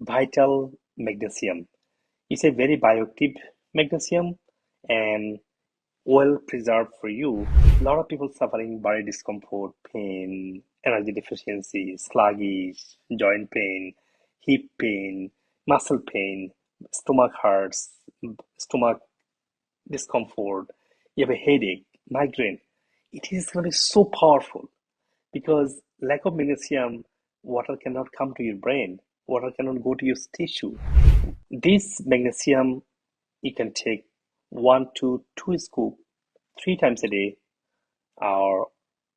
vital magnesium. It's a very bioactive magnesium and well preserved for you. A lot of people suffering body discomfort, pain, energy deficiency, sluggish, joint pain, hip pain, muscle pain, stomach hurts, stomach discomfort, you have a headache, migraine. It is going to be so powerful because lack of magnesium, water cannot come to your brain, water cannot go to your tissue. This magnesium you can take one to two scoop three times a day, or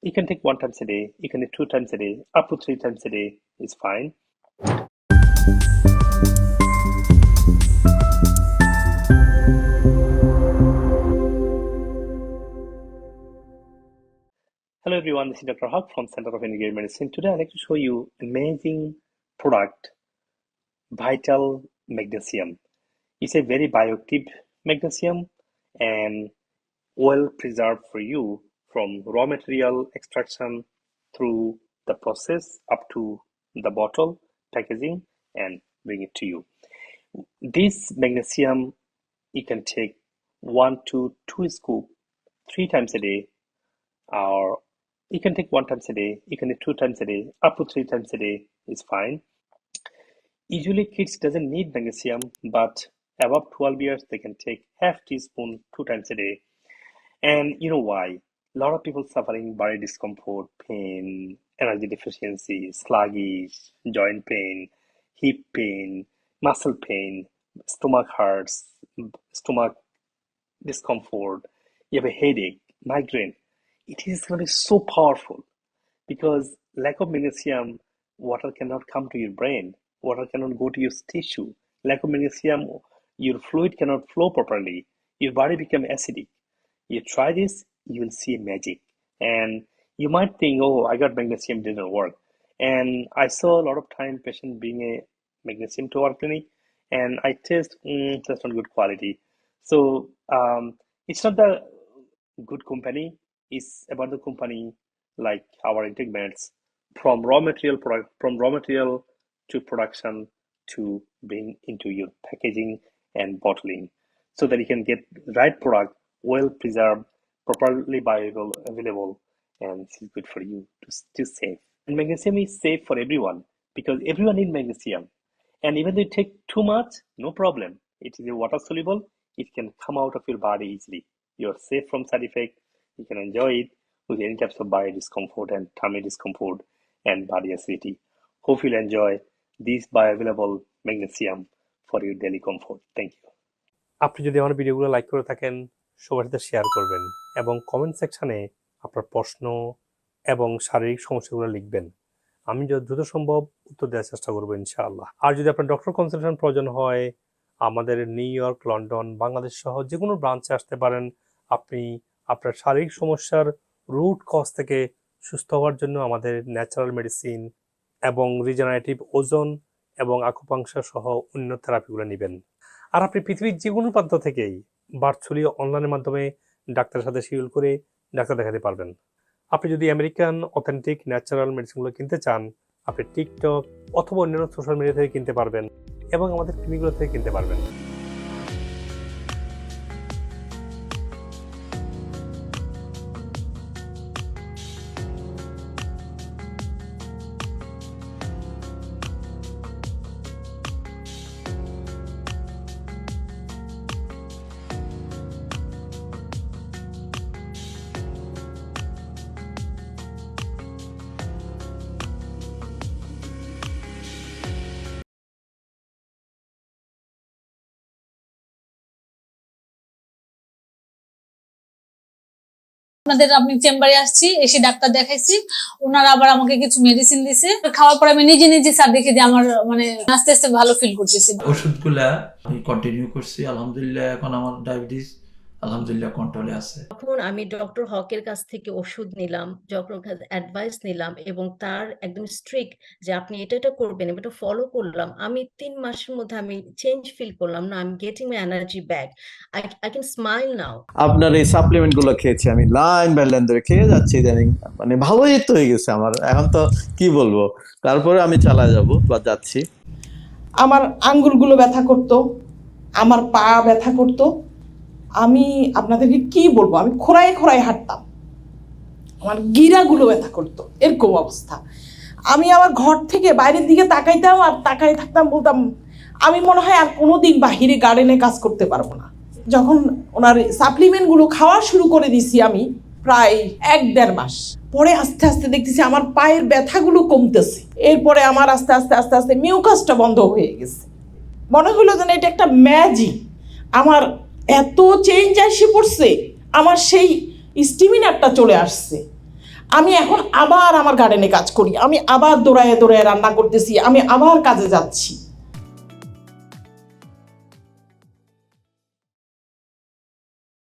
you can take one times a day, you can take two times a day, up to three times a day is fine. Hello everyone, this is Dr. Haq from Center of Integrated Medicine. Today I'd like to show you amazing product, Vital Magnesium. It's a very bioactive magnesium and well preserved for you from raw material extraction through the process up to the bottle packaging and bring it to you. This magnesium you can take one to two scoop three times a day or you can take one times a day you can take two times a day up to three times a day is fine usually kids doesn't need magnesium but above 12 years they can take half teaspoon two times a day. And you know why? A lot of people suffering body discomfort pain energy deficiency sluggish joint pain hip pain muscle pain stomach hurts stomach discomfort you have a headache migraine. It is going to be so powerful because lack of magnesium water cannot come to your brain water cannot go to your tissue. Lack of magnesium your fluid cannot flow properly. Your body become acidic. You try this you will see magic. And you might think oh i got magnesium didn't work. And i saw a lot of time patient being a magnesium to our clinic and i test mm, that's not good quality. So um, it's not the good company It's about the company like our integrates from raw material product from raw material to production to being into your packaging and bottling so that you can get right product well preserved properly bioavailable available and is good for you to, to save. And magnesium is safe for everyone because everyone needs magnesium. And even if you take too much no problem. It is water soluble. It can come out of your body easily. You're safe from side effect. You can enjoy it with any types of body discomfort and tummy discomfort and body acidity. Hope you'll enjoy this bioavailable magnesium for your daily comfort. Thank you. আপনি যদি আমার ভিডিওগুলো like করে থাকেন, সবার সাথে share করবেন এবং কমেন্ট সেকশনে আপনার প্রশ্ন এবং শারীরিক সমস্যাগুলো লিখবেন আমি যত দ্রুত সম্ভব উত্তর দেওয়ার চেষ্টা করব ইনশাআল্লাহ আর যদি আপনার ডক্টর কনসালটেশন প্রয়োজন হয়, আমাদের নিউ ইয়র্ক লন্ডন বাংলাদেশ সহ যে কোনো ব্রাঞ্চে আসতে পারেন আপনি আপনার শারীরিক সমস্যার রুট কজ থেকে সুস্থ হওয়ার জন্য আমাদের ন্যাচারাল মেডিসিন এবং রিজেনারেটিভ ওজন এবং আকুপাংশা সহ অন্য থেরাপিগুলো নেবেন। আর আপনি পৃথিবীর যে কোনো প্রান্ত থেকেই ভার্চুয়ালি অনলাইনের মাধ্যমে ডাক্তারের সাথে শিডিউল করে ডাক্তার দেখাতে পারবেন। আপনি যদি আমেরিকান অথেন্টিক ন্যাচারাল মেডিসিনগুলো কিনতে চান, আপনি টিকটক অথবা অন্যান্য সোশ্যাল মিডিয়া থেকে কিনতে পারবেন এবং আমাদের ক্লিনিকগুলো থেকে কিনতে পারবেন। আপনাদের আমি চেম্বারে আসছি, এসে ডাক্তার দেখাইছি। ওনারা আবার আমাকে কিছু মেডিসিন দিছে। খাওয়ার পর আমি নিজে নিজে স্যার দেখি যে আমার মানে আস্তে আস্তে ভালো ফিল করতেছি। ওষুধগুলা আমি কন্টিনিউ করছি, আলহামদুলিল্লাহ, এখন আমার ডায়াবেটিস আলহামদুলিল্লাহ কন্ট্রোলে আছে। তখন আমি ডক্টর হকের কাছ থেকে ওষুধ নিলাম ডক্টর অ্যাডভাইস নিলাম এবং তার একদম স্ট্রিক্ট যে আপনি এটা এটা করবেন এটা ফলো করলাম। আমি তিন মাসের মধ্যে আমি চেঞ্জ ফিল করলাম না আমি getting my energy back I I can smile now আপনার এই সাপ্লিমেন্টগুলো খেয়েছি আমি লাইন বাই লাইন ধরে খেয়ে যাচ্ছি ইদানিং। মানে ভালোই তো হয়ে গেছে আমার। এখন তো কি বলব? তারপরে আমি চালা যাব বা যাচ্ছি। আমার আঙ্গুলগুলো ব্যথা করতো আমার পা ব্যথা করতো আমি আপনাদেরকে কি বলব? আমি খোড়ায় খোড়ায় হাঁটতাম। আমার গিরাগুলো ব্যথা করতো। এরকম অবস্থা। আমি আমার ঘর থেকে বাইরের দিকে তাকাইতাম আর তাকাই থাকতাম, বলতাম, আমি মনে হয় আর কোনো দিন বাহিরে গার্ডেনে কাজ করতে পারব না। যখন ওনার সাপ্লিমেন্টগুলো খাওয়া শুরু করে দিছি আমি প্রায় এক দেড় মাস। পরে আস্তে আস্তে দেখতেছি আমার পায়ের ব্যথাগুলো কমতেছে। এরপরে আমার আস্তে আস্তে আস্তে আস্তে মিউকাসটা বন্ধ হয়ে গেছে। মনে হলো যেন এটা একটা ম্যাজিক। আমার এত চেঞ্জ আসে পড়ছে, আমার সেই স্টিমিনারটা চলে আসছে। আমি এখন আবার আমার গার্ডেনে কাজ করি, আমি আবার দৌড়ায় দৌড়ায় রান্না করতেছি, আমি আবার কাজে যাচ্ছি।